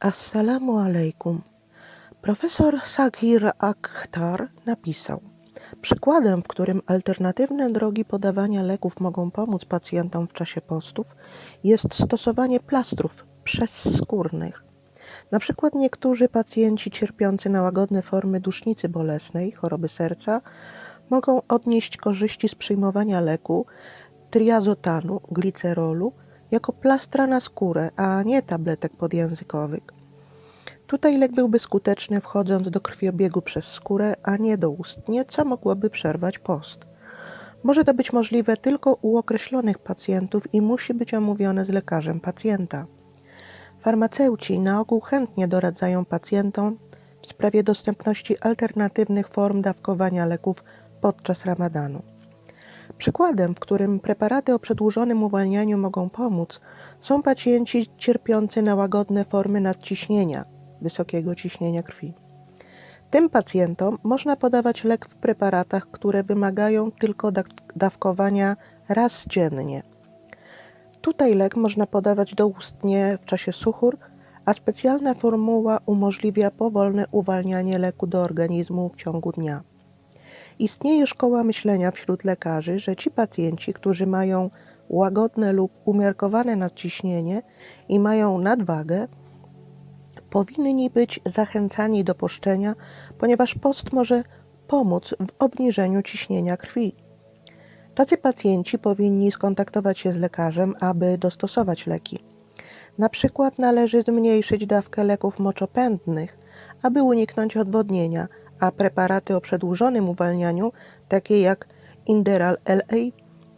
Assalamu alaikum. Profesor Saghir Akhtar napisał: Przykładem, w którym alternatywne drogi podawania leków mogą pomóc pacjentom w czasie postów, jest stosowanie plastrów przezskórnych. Na przykład niektórzy pacjenci cierpiący na łagodne formy dusznicy bolesnej, choroby serca, mogą odnieść korzyści z przyjmowania leku triazotanu, glicerolu jako plastra na skórę, a nie tabletek podjęzykowych. Tutaj lek byłby skuteczny wchodząc do krwiobiegu przez skórę, a nie doustnie, co mogłoby przerwać post. Może to być możliwe tylko u określonych pacjentów i musi być omówione z lekarzem pacjenta. Farmaceuci na ogół chętnie doradzają pacjentom w sprawie dostępności alternatywnych form dawkowania leków podczas ramadanu. Przykładem, w którym preparaty o przedłużonym uwalnianiu mogą pomóc, są pacjenci cierpiący na łagodne formy nadciśnienia, wysokiego ciśnienia krwi. Tym pacjentom można podawać lek w preparatach, które wymagają tylko dawkowania raz dziennie. Tutaj lek można podawać doustnie w czasie suchur, a specjalna formuła umożliwia powolne uwalnianie leku do organizmu w ciągu dnia. Istnieje szkoła myślenia wśród lekarzy, że ci pacjenci, którzy mają łagodne lub umiarkowane nadciśnienie i mają nadwagę, powinni być zachęcani do poszczenia, ponieważ post może pomóc w obniżeniu ciśnienia krwi. Tacy pacjenci powinni skontaktować się z lekarzem, aby dostosować leki. Na przykład należy zmniejszyć dawkę leków moczopędnych, aby uniknąć odwodnienia, a preparaty o przedłużonym uwalnianiu, takie jak Inderal LA,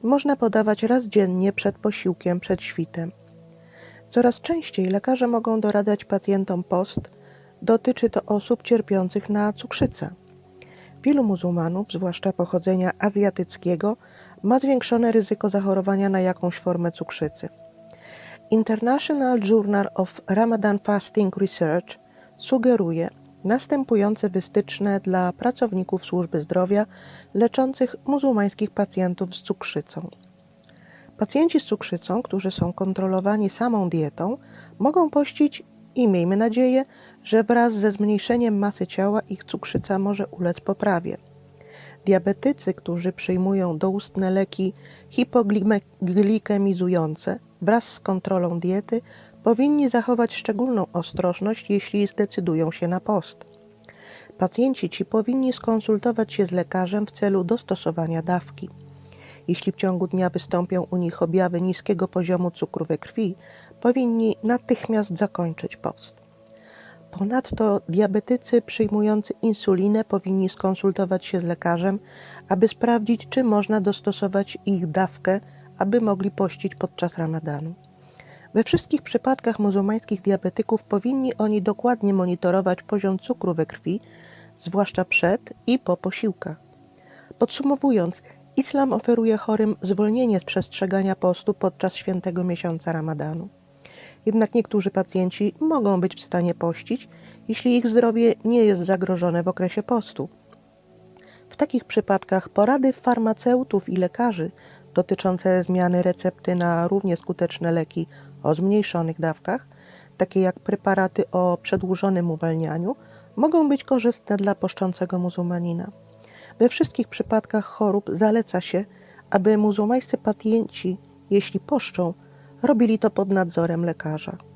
można podawać raz dziennie przed posiłkiem przed świtem. Coraz częściej lekarze mogą doradzać pacjentom post. Dotyczy to osób cierpiących na cukrzycę. Wielu muzułmanów, zwłaszcza pochodzenia azjatyckiego, ma zwiększone ryzyko zachorowania na jakąś formę cukrzycy. International Journal of Ramadan Fasting Research sugeruje następujące wytyczne dla pracowników służby zdrowia leczących muzułmańskich pacjentów z cukrzycą. Pacjenci z cukrzycą, którzy są kontrolowani samą dietą, mogą pościć i miejmy nadzieję, że wraz ze zmniejszeniem masy ciała ich cukrzyca może ulec poprawie. Diabetycy, którzy przyjmują doustne leki hipoglikemizujące wraz z kontrolą diety, powinni zachować szczególną ostrożność, jeśli zdecydują się na post. Pacjenci ci powinni skonsultować się z lekarzem w celu dostosowania dawki. Jeśli w ciągu dnia wystąpią u nich objawy niskiego poziomu cukru we krwi, powinni natychmiast zakończyć post. Ponadto diabetycy przyjmujący insulinę powinni skonsultować się z lekarzem, aby sprawdzić, czy można dostosować ich dawkę, aby mogli pościć podczas ramadanu. We wszystkich przypadkach muzułmańskich diabetyków powinni oni dokładnie monitorować poziom cukru we krwi, zwłaszcza przed i po posiłkach. Podsumowując, islam oferuje chorym zwolnienie z przestrzegania postu podczas świętego miesiąca ramadanu. Jednak niektórzy pacjenci mogą być w stanie pościć, jeśli ich zdrowie nie jest zagrożone w okresie postu. W takich przypadkach porady farmaceutów i lekarzy dotyczące zmiany recepty na równie skuteczne leki o zmniejszonych dawkach, takie jak preparaty o przedłużonym uwalnianiu, mogą być korzystne dla poszczącego muzułmanina. We wszystkich przypadkach chorób zaleca się, aby muzułmańscy pacjenci, jeśli poszczą, robili to pod nadzorem lekarza.